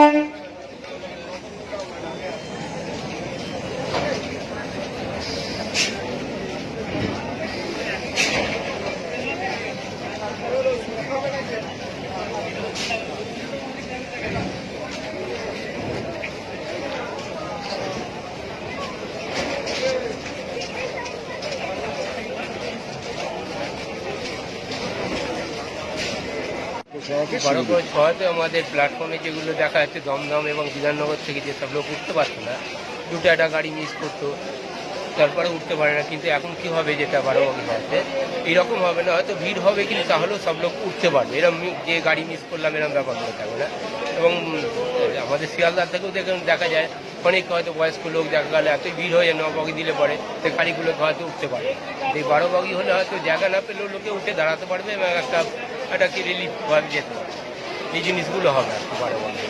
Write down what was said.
Bye. বড় করে ছয়তে আমাদের প্ল্যাটফর্মে যেগুলো দেখা যাচ্ছে দমদম এবং বিধাননগর থেকে যেসব লোক উঠতে পারতো না দুটো একটা গাড়ি মিস করতো তারপরে উঠতে পারে না কিন্তু এখন কি হবে যেটা বারো হচ্ছে এইরকম হবে না হয়তো ভিড় হবে কিন্তু তাহলেও সব লোক উঠতে পারবে। এরকম যে গাড়ি মিস করলাম এরকম ব্যাপার হয়ে থাকবে না। এবং আমাদের শিয়ালদার থেকেও দেখুন দেখা যায় অনেক হয়তো বয়স্ক লোক দেখা গেলে এত ভিড় হয়ে ন বগি দিলে পরে সে গাড়িগুলো হয়তো উঠতে পারে। এই বারো বগি হলে হয়তো জায়গা না পেলেও লোকে উঠে দাঁড়াতে পারবে এবং একটা একটা কি রিলিফ যেতে পারবে। এই জিনিসগুলো হবে আর কি বারো বগি।